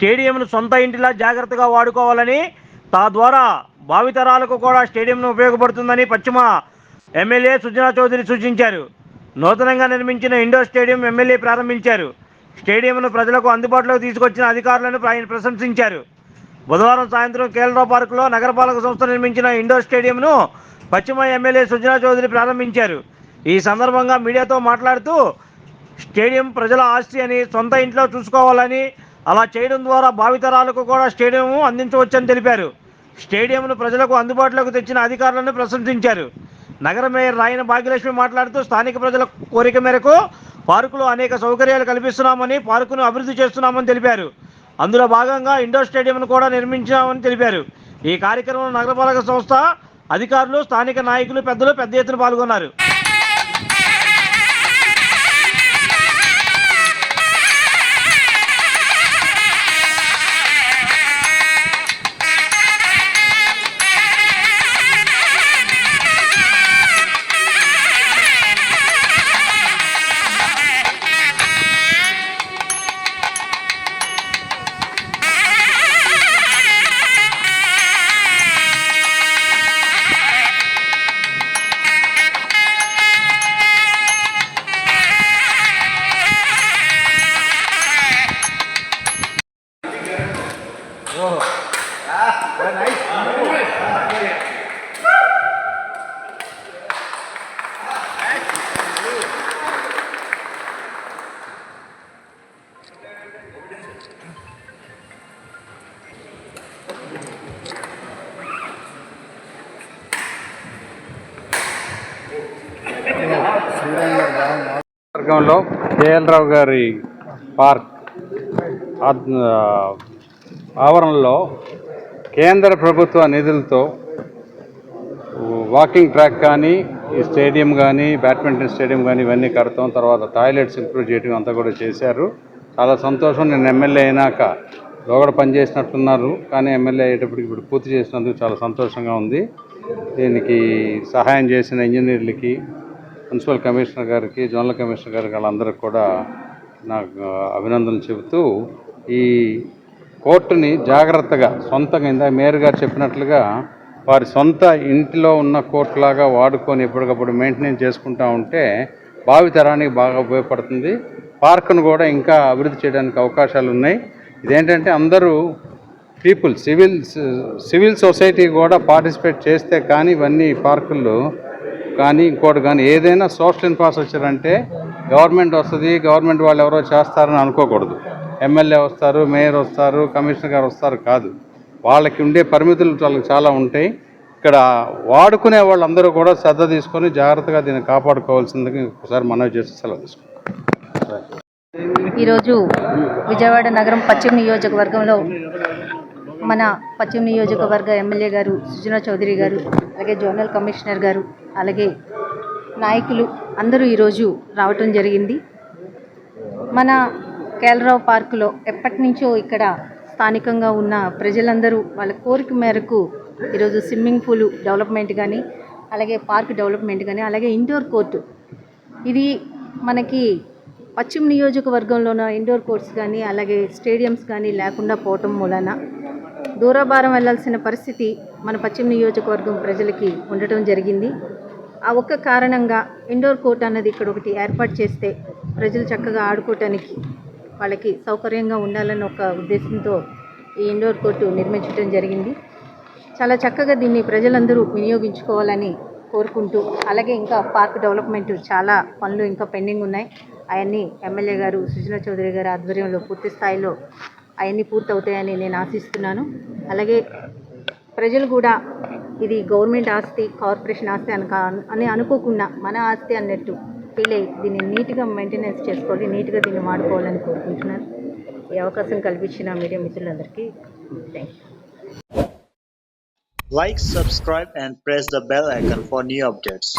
స్టేడియంను సొంత ఇంటిలా జాగ్రత్తగా వాడుకోవాలని తద్వారా భావితరాలకు కూడా స్టేడియంను ఉపయోగపడుతుందని పశ్చిమ ఎమ్మెల్యే సుజనా చౌదరి సూచించారు. నూతనంగా నిర్మించిన ఇండోర్ స్టేడియం ఎమ్మెల్యే ప్రారంభించారు. స్టేడియంను ప్రజలకు అందుబాటులోకి తీసుకొచ్చిన అధికారులను ఆయన ప్రశంసించారు. బుధవారం సాయంత్రం కేలరావు పార్కులో నగరపాలక సంస్థ నిర్మించిన ఇండోర్ స్టేడియంను పశ్చిమ ఎమ్మెల్యే సుజనా చౌదరి ప్రారంభించారు. ఈ సందర్భంగా మీడియాతో మాట్లాడుతూ స్టేడియం ప్రజల ఆస్తి అని సొంత ఇంట్లో చూసుకోవాలని అలా చేయడం ద్వారా భావితరాలకు కూడా స్టేడియం అందించవచ్చని తెలిపారు. స్టేడియంను ప్రజలకు అందుబాటులోకి తెచ్చిన అధికారులను ప్రశంసించారు. నగర మేయర్ రాయన భాగ్యలక్ష్మి మాట్లాడుతూ స్థానిక ప్రజల కోరిక మేరకు పార్కులో అనేక సౌకర్యాలు కల్పిస్తున్నామని పార్కును అభివృద్ధి చేస్తున్నామని తెలిపారు. అందులో భాగంగా ఇండోర్ స్టేడియంను కూడా నిర్మించామని తెలిపారు. ఈ కార్యక్రమంలో నగరపాలక సంస్థ అధికారులు స్థానిక నాయకులు పెద్దలు పెద్ద ఎత్తున పాల్గొన్నారు. వర్గంలో కేఎల్ రావు గారి పార్క్ ఆవరణలో కేంద్ర ప్రభుత్వ నిధులతో వాకింగ్ ట్రాక్ కానీ ఈ స్టేడియం కానీ బ్యాడ్మింటన్ స్టేడియం కానీ ఇవన్నీ కడతాం. తర్వాత టాయిలెట్స్ ఇంప్రూవ్ చేయడం అంతా కూడా చేశారు. చాలా సంతోషం. నేను ఎమ్మెల్యే అయినాక లోగడ పనిచేసినట్టున్నారు కానీ ఎమ్మెల్యే అయ్యేటప్పటికి ఇప్పుడు పూర్తి చేసినందుకు చాలా సంతోషంగా ఉంది. దీనికి సహాయం చేసిన ఇంజనీర్లకి మున్సిపల్ కమిషనర్ గారికి జోనల్ కమిషనర్ గారికి వాళ్ళందరికీ కూడా నాకు అభినందనలు చెబుతూ ఈ కోర్టుని జాగ్రత్తగా సొంతంగా ఇందాక మేయర్ గారు చెప్పినట్లుగా వారి సొంత ఇంటిలో ఉన్న కోర్టులాగా వాడుకొని ఎప్పటికప్పుడు మెయింటెనెన్స్ చేసుకుంటా ఉంటే భావితరానికి బాగా ఉపయోగపడుతుంది. పార్క్ను కూడా ఇంకా అభివృద్ధి చేయడానికి అవకాశాలు ఉన్నాయి ఇదేంటంటే అందరూ పీపుల్ సివిల్ సివిల్ సొసైటీ కూడా పార్టిసిపేట్ చేస్తే కానీ ఇవన్నీ పార్కుల్లో కానీ ఇంకోటి కానీ ఏదైనా సోషల్ ఇన్ఫ్రాస్ట్రక్చర్ అంటే గవర్నమెంట్ వస్తుంది గవర్నమెంట్ వాళ్ళు ఎవరో చేస్తారని అనుకోకూడదు. ఎమ్మెల్యే వస్తారు మేయర్ వస్తారు కమిషనర్ గారు వస్తారు కాదు. వాళ్ళకి ఉండే పరిమితులు వాళ్ళకి చాలా ఉంటాయి. ఇక్కడ వాడుకునే వాళ్ళందరూ కూడా శ్రద్ధ తీసుకొని జాగ్రత్తగా దీన్ని కాపాడుకోవాల్సిందిగా ఒకసారి మనవి చేసి సెలవు తీసుకుంటాం ఈరోజు విజయవాడ నగరం పశ్చిమ నియోజకవర్గంలో మన పశ్చిమ నియోజకవర్గ ఎమ్మెల్యే గారు సుజనా చౌదరి గారు అలాగే జోనల్ కమిషనర్ గారు అలాగే నాయకులు అందరూ ఈరోజు రావటం జరిగింది. మన కేలరావు పార్కులో ఎప్పటి నుంచో ఇక్కడ స్థానికంగా ఉన్న ప్రజలందరూ వాళ్ళ కోరిక మేరకు ఈరోజు స్విమ్మింగ్ పూల్ డెవలప్మెంట్ కానీ అలాగే పార్క్ డెవలప్మెంట్ కానీ అలాగే ఇండోర్ కోర్టు. ఇది మనకి పశ్చిమ నియోజకవర్గంలోన ఇండోర్ కోర్ట్స్ కానీ అలాగే స్టేడియంస్ కానీ లేకుండా పోవటం మూలన దూరభారం వెళ్ళాల్సిన పరిస్థితి మన పశ్చిమ నియోజకవర్గం ప్రజలకి ఉండటం జరిగింది. ఆ ఒక్క కారణంగా ఇండోర్ కోర్ట్ అన్నది ఇక్కడ ఒకటి ఏర్పాటు చేస్తే ప్రజలు చక్కగా ఆడుకోవటానికి వాళ్ళకి సౌకర్యంగా ఉండాలని ఒక ఉద్దేశంతో ఈ ఇండోర్ కోర్టు నిర్మించడం జరిగింది. చాలా చక్కగా దీన్ని ప్రజలందరూ వినియోగించుకోవాలని కోరుకుంటూ అలాగే ఇంకా పార్క్ డెవలప్మెంట్ చాలా పనులు ఇంకా పెండింగ్ ఉన్నాయి. అవన్నీ ఎమ్మెల్యే గారు సుజనా చౌదరి గారి ఆధ్వర్యంలో పూర్తి స్థాయిలో అవన్నీ పూర్తవుతాయని నేను ఆశిస్తున్నాను. అలాగే ప్రజలు కూడా ఇది గవర్నమెంట్ ఆస్తి కార్పొరేషన్ ఆస్తి అని అని అనుకోకుండా మన ఆస్తి అన్నట్టు ఫీల్ అయ్యి దీన్ని నీట్గా మెయింటెనెన్స్ చేసుకోవాలి నీట్గా దీన్ని వాడుకోవాలని కోరుకుంటున్నాను. ఈ అవకాశం కల్పించిన మీడియా మిత్రులందరికీ thank you like subscribe and press the bell icon for new updates